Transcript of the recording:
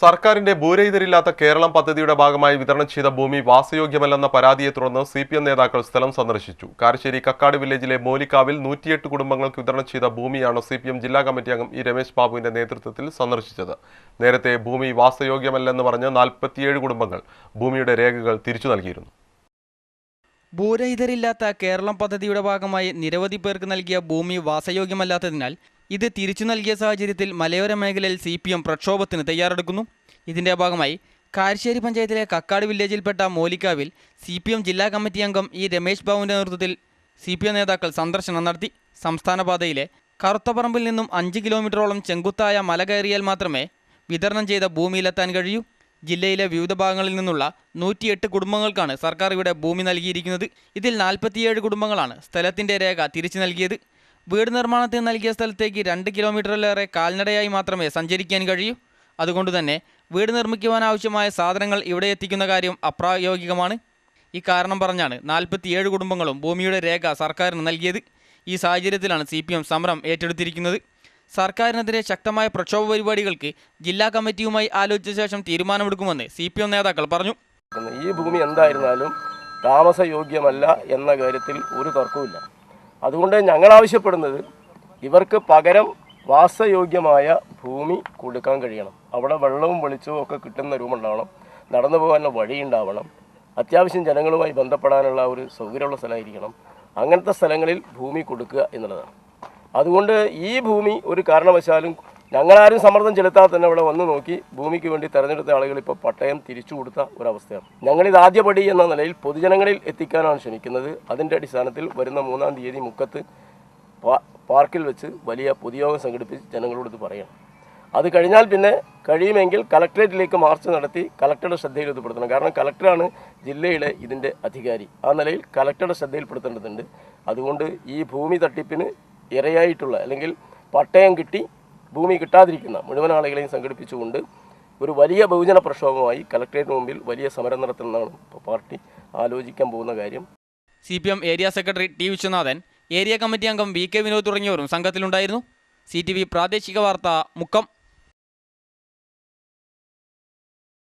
സർക്കാരിന്റെ ഭൂരഹിതരില്ലാത്ത കേരളം പദ്ധതിയുടെ ഭാഗമായി വിതരണം ചെയ്ത ഭൂമി വാസയോഗ്യമല്ലെന്ന പരാതിയെ തുടർന്ന് സി പി എം നേതാക്കൾ സ്ഥലം സന്ദർശിച്ചു. കാരശ്ശേരി കക്കാട് വില്ലേജിലെ മോലിക്കാവിൽ നൂറ്റിയെട്ട് കുടുംബങ്ങൾക്ക് വിതരണം ചെയ്ത ഭൂമിയാണ് സി പി എം ജില്ലാ കമ്മിറ്റി അംഗം ഇ രമേശ് ബാബുവിന്റെ നേതൃത്വത്തിൽ സന്ദർശിച്ചത്. നേരത്തെ ഭൂമി വാസയോഗ്യമല്ലെന്ന് പറഞ്ഞ് നാൽപ്പത്തിയേഴ് കുടുംബങ്ങൾ ഭൂമിയുടെ രേഖകൾ തിരിച്ചു നൽകിയിരുന്നു. ഭൂരഹിതരില്ലാത്ത കേരളം പദ്ധതിയുടെ ഭാഗമായി നിരവധി പേർക്ക് നൽകിയ ഭൂമി വാസയോഗ്യമല്ലാത്തതിനാൽ ഇത് തിരിച്ചു നൽകിയ സാഹചര്യത്തിൽ മലയോര മേഖലയിൽ സി പി എം പ്രക്ഷോഭത്തിന് തയ്യാറെടുക്കുന്നു. ഇതിന്റെ ഭാഗമായി കാരശ്ശേരി പഞ്ചായത്തിലെ കക്കാട് വില്ലേജിൽപ്പെട്ട മോലിക്കാവിൽ സി പി എം ജില്ലാ കമ്മിറ്റി അംഗം ഇ രമേശ് ബാബുവിന്റെ നേതൃത്വത്തിൽ സി പി എം നേതാക്കൾ സന്ദർശനം നടത്തി. സംസ്ഥാന പാതയിലെ കറുത്തപറമ്പിൽ നിന്നും അഞ്ച് കിലോമീറ്ററോളം ചെങ്കുത്തായ മല കയറിയാൽ മാത്രമേ വിതരണം ചെയ്ത ഭൂമിയിലെത്താൻ കഴിയൂ. ജില്ലയിലെ വിവിധ ഭാഗങ്ങളിൽ നിന്നുള്ള നൂറ്റിയെട്ട് കുടുംബങ്ങൾക്കാണ് സർക്കാർ ഇവിടെ ഭൂമി നൽകിയിരിക്കുന്നത്. ഇതിൽ നാൽപ്പത്തിയേഴ് കുടുംബങ്ങളാണ് സ്ഥലത്തിന്റെ രേഖ തിരിച്ചു നൽകിയത്. വീട് നിർമ്മാണത്തിന് നൽകിയ സ്ഥലത്തേക്ക് രണ്ട് കിലോമീറ്ററിലേറെ കാൽനടയായി മാത്രമേ സഞ്ചരിക്കാൻ കഴിയൂ. അതുകൊണ്ട് തന്നെ വീട് നിർമ്മിക്കുവാൻ ആവശ്യമായ സാധനങ്ങൾ ഇവിടെ എത്തിക്കുന്ന കാര്യം അപ്രായോഗികമാണ്. ഈ കാരണം പറഞ്ഞാണ് നാൽപ്പത്തിയേഴ് കുടുംബങ്ങളും ഭൂമിയുടെ രേഖ സർക്കാരിന് നൽകിയത്. ഈ സാഹചര്യത്തിലാണ് സി പി എം സമരം ഏറ്റെടുത്തിരിക്കുന്നത്. സർക്കാരിനെതിരെ ശക്തമായ പ്രക്ഷോഭ പരിപാടികൾക്ക് ജില്ലാ കമ്മിറ്റിയുമായി ആലോചിച്ച ശേഷം തീരുമാനമെടുക്കുമെന്ന് സി പി എം നേതാക്കൾ പറഞ്ഞു. ഈ ഭൂമി എന്തായിരുന്നാലും താമസയോഗ്യമല്ല എന്ന കാര്യത്തിൽ ഒരു തർക്കവുമില്ല. അതുകൊണ്ട് ഞങ്ങൾ ആവശ്യപ്പെടുന്നത് ഇവർക്ക് പകരം വാസയോഗ്യമായ ഭൂമി കൊടുക്കാൻ കഴിയണം. അവിടെ വെള്ളവും വെളിച്ചവും ഒക്കെ കിട്ടുന്ന രൂപമുണ്ടാവണം. നടന്നു പോകാനുള്ള വഴി ഉണ്ടാവണം അത്യാവശ്യം ജനങ്ങളുമായി ബന്ധപ്പെടാനുള്ള ഒരു സൗകര്യമുള്ള സ്ഥലമായിരിക്കണം. അങ്ങനത്തെ സ്ഥലങ്ങളിൽ ഭൂമി കൊടുക്കുക എന്നുള്ളതാണ്. അതുകൊണ്ട് ഈ ഭൂമി ഒരു കാരണവശാലും ഞങ്ങളാരും സമ്മർദ്ദം ചെലുത്താതെ തന്നെ ഇവിടെ വന്ന് നോക്കി ഭൂമിക്ക് വേണ്ടി തെരഞ്ഞെടുത്ത ആളുകൾ ഇപ്പോൾ പട്ടയം തിരിച്ചു കൊടുത്ത ഒരവസ്ഥയാണ്. ഞങ്ങളിത് ആദ്യപടി എന്ന നിലയിൽ പൊതുജനങ്ങളിൽ എത്തിക്കാനാണ് ശ്രമിക്കുന്നത്. അതിന്റെ അടിസ്ഥാനത്തിൽ വരുന്ന മൂന്നാം തീയതി മുക്കത്ത് പാർക്കിൽ വെച്ച് വലിയ പൊതുയോഗം സംഘടിപ്പിച്ച് ജനങ്ങളോട് ഇത് പറയണം. അത് കഴിഞ്ഞാൽ പിന്നെ കഴിയുമെങ്കിൽ കളക്ടറേറ്റിലേക്ക് മാർച്ച് നടത്തി കലക്ടറുടെ ശ്രദ്ധയിൽ ഇത് കാരണം കളക്ടറാണ് ജില്ലയിലെ ഇതിന്റെ അധികാരി. ആ നിലയിൽ കലക്ടറുടെ ശ്രദ്ധയിൽപ്പെടുത്തേണ്ടതുണ്ട് അതുകൊണ്ട് ഈ ഭൂമി തട്ടിപ്പിന് ഇരയായിട്ടുള്ള അല്ലെങ്കിൽ പട്ടയം കിട്ടി ഭൂമി കിട്ടാതിരിക്കുന്ന മുഴുവൻ ആളുകളെയും സംഘടിപ്പിച്ചുകൊണ്ട് ഒരു വലിയ ബഹുജന പ്രക്ഷോഭമായി കലക്ട്രേറ്റിന് മുമ്പിൽ വലിയ സമരം നടത്തുന്നതാണ് പാർട്ടി ആലോചിക്കാൻ പോകുന്ന കാര്യം. C P M area secretary T Viswanathan area committee അംഗം വി കെ വിനോദ് തുടങ്ങിയവരും സംഘത്തിലുണ്ടായിരുന്നു. സി ടി വി പ്രാദേശിക വാർത്ത മുക്കം.